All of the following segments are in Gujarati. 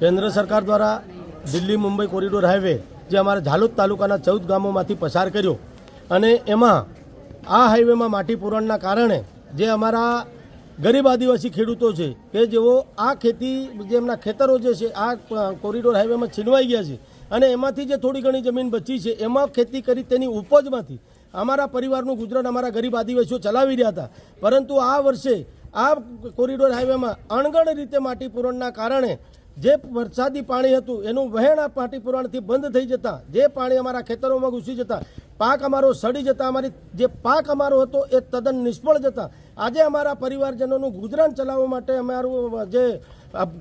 કેન્દ્ર સરકાર દ્વારા દિલ્હી મુંબઈ કોરિડોર હાઈવે, જે અમારા ઝાલોદ તાલુકાના ચૌદ ગામોમાંથી પસાર કર્યો અને એમાં આ હાઈવેમાં માટી પૂરણના કારણે જે અમારા ગરીબ આદિવાસી ખેડૂતો છે, કે જેઓ આ ખેતી, જે એમના ખેતરો જે છે, આ કોરિડોર હાઈવેમાં છીનવાઈ ગયા છે અને એમાંથી જે થોડી ઘણી જમીન બચી છે, એમાં ખેતી કરી તેની ઉપજમાંથી અમારા પરિવારનું ગુજરાન અમારા ગરીબ આદિવાસીઓ ચલાવી રહ્યા હતા. પરંતુ આ વર્ષે આ કોરિડોર હાઈવેમાં અણગણ રીતે માટી પૂરણના કારણે જે વરસાદી પાણી હતું, એનું વહેણ આ માટી પુરાણથી બંધ થઈ જતા, જે પાણી અમારા ખેતરોમાં ઘૂસી જતા, પાક અમારો સડી જતા, અમારી જે પાક અમારો હતો એ તદ્દન નિષ્ફળ જતા. આજે અમારા પરિવારજનોનું ગુજરાન ચલાવવા માટે અમારું જે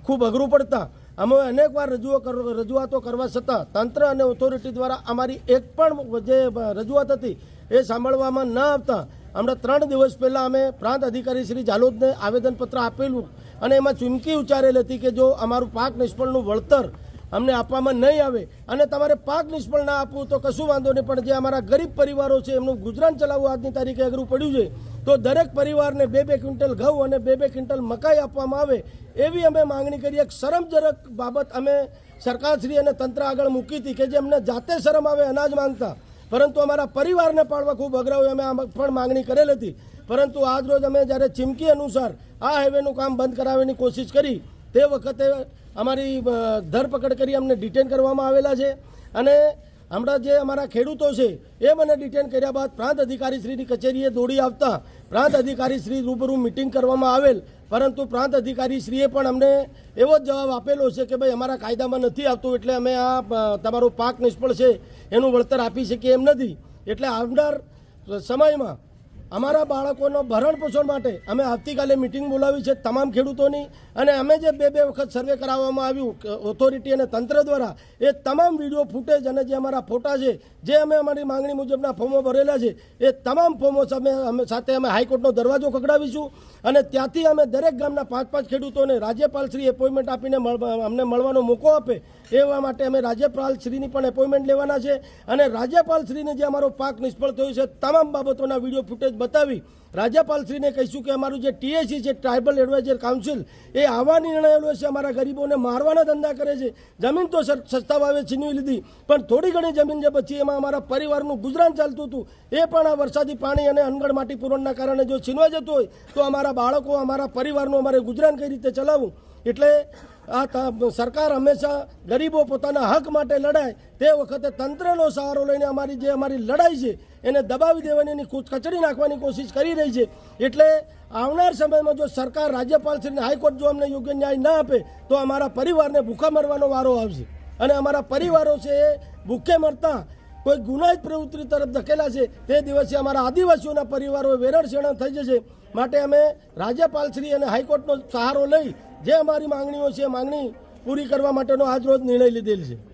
ખૂબ અઘરું પડતા. અમે અનેકવાર રજૂઓ કર- રજૂઆતો કરવા છતાં, તંત્ર અને ઓથોરિટી દ્વારા અમારી એક પણ જે રજૂઆત હતી, એ સાંભળવામાં ન આવતા. હમણાં ત્રણ દિવસ પહેલાં અમે પ્રાંત અધિકારી શ્રી જાલોદને આવેદનપત્ર આપેલું અને એમાં ચૂમકી ઉચ્ચારેલ હતી કે જો અમારું પાક નિષ્ફળનું વળતર અમને આપવામાં નહીં આવે અને તમારે પાક નિષ્ફળ ના આપવું તો કશું વાંધો નહીં, પણ જે અમારા ગરીબ પરિવારો છે, એમનું ગુજરાન ચલાવવું આજની તારીખે અઘરું પડ્યું છે, તો દરેક પરિવારને બે બે ક્વિન્ટલ ઘઉં અને બે બે ક્વિન્ટલ મકાઈ આપવામાં આવે, એવી અમે માંગણી કરી. એક શરમજનક બાબત અમે સરકારશ્રી અને તંત્ર આગળ મૂકી હતી કે જે અમને જાતે શરમ આવે, અનાજ માંગતા. પરંતુ અમારા પરિવારને પાડવા ખૂબ અઘરાવું અમે આ પણ માંગણી કરેલ હતી. પરંતુ આજ રોજ અમે જ્યારે ચીમકી અનુસાર આ હાઈવેનું કામ બંધ કરાવવાની કોશિશ કરી, તે વખતે અમારી ધરપકડ કરી અમને ડિટેન કરવામાં આવેલા છે. અને હમણાં જે અમારા ખેડૂતો છે, એ મને ડિટેન કર્યા બાદ પ્રાંત અધિકારી શ્રીની કચેરીએ દોડી આવતા પ્રાંત અધિકારી શ્રી રૂબરૂ મિટિંગ કરવામાં આવેલ. પરંતુ પ્રાંત અધિકારી શ્રીએ પણ અમને એવો જ જવાબ આપેલો છે કે ભાઈ અમારા કાયદામાં નથી આવતું, એટલે અમે આ તમારું પાક નિષ્ફળ છે, એનું વળતર આપી શકીએ એમ નથી. એટલે આવનાર સમયમાં અમારા બાળકોનો ભરણ પોષણ માટે અમે આવતીકાલે મિટિંગ બોલાવી છે તમામ ખેડૂતોની. અને અમે જે બે બે વખત સર્વે કરાવવામાં આવ્યું ઓથોરિટી અને તંત્ર દ્વારા, એ તમામ વીડિયો ફૂટેજ અને જે અમારા ફોટા છે, જે અમે અમારી માંગણી મુજબના ફોર્મો ભરેલા છે, એ તમામ ફોર્મો અમે સાથે અમે હાઈકોર્ટનો દરવાજો ખખડાવીશું. અને ત્યાંથી અમે દરેક ગામના પાંચ પાંચ ખેડૂતોને રાજ્યપાલ શ્રી એપોઇન્ટમેન્ટ આપીને અમને મળવાનો મોકો આપે, એવા માટે અમે રાજ્યપાલ શ્રીની પણ એપોઇન્ટમેન્ટ લેવાના છે. અને રાજ્યપાલ શ્રીને જે અમારો પાક નિષ્ફળ થયો છે, તમામ બાબતોના વીડિયો ફૂટેજ બતાવી રાજ્યપાલશ્રીને કહીશું કે અમારું જે ટીએસી છે ટ્રાઇબલ એડવાઇઝર કાઉન્સિલ એ આવા નિર્ણયો લે છે, અમારા ગરીબોને મારવાના ધંધા કરે છે. જમીન તો સસ્તા ભાવે છીનવી લીધી. પણ થોડી ઘણી જમીન જે બચી એમાં અમારા પરિવારનું ગુજરાન ચાલતું હતું, એ પણ આ વરસાદી પાણી અને અનગઢ માટી પૂરણના કારણે જો છીનવા જતું હોય, તો અમારા બાળકો, અમારા પરિવારનું અમારે ગુજરાન કઈ રીતે ચલાવવું? એટલે આ સરકાર હંમેશા ગરીબો પોતાના હક માટે લડાય, તે વખતે તંત્રનો સહારો લઈને અમારી જે અમારી લડાઈ છે, એને દબાવી દેવાની એની કચડી નાખવાની કોશિશ કરી રહી છે. એટલે આવનાર સમયમાં જો સરકાર રાજ્યપાલ શ્રીને હાઈકોર્ટ જો અમને યોગ્ય ન્યાય ના આપે, તો અમારા પરિવારને ભૂખા મરવાનો વારો આવશે. અને અમારા પરિવારો છે એ ભૂખે મરતા, કોઈ ગુનાહિત પ્રવૃત્તિ તરફ ધકેલા છે, તે દિવસે અમારા આદિવાસીઓના પરિવારો વેરણ શેરણ થઈ જશે. માટે અમે રાજ્યપાલ શ્રી અને હાઈકોર્ટનો સહારો લઈ જે અમારી માંગણીઓ છે માંગણી પૂરી કરવા માટેનો આજ રોજ નિર્ણય લીધેલ છે.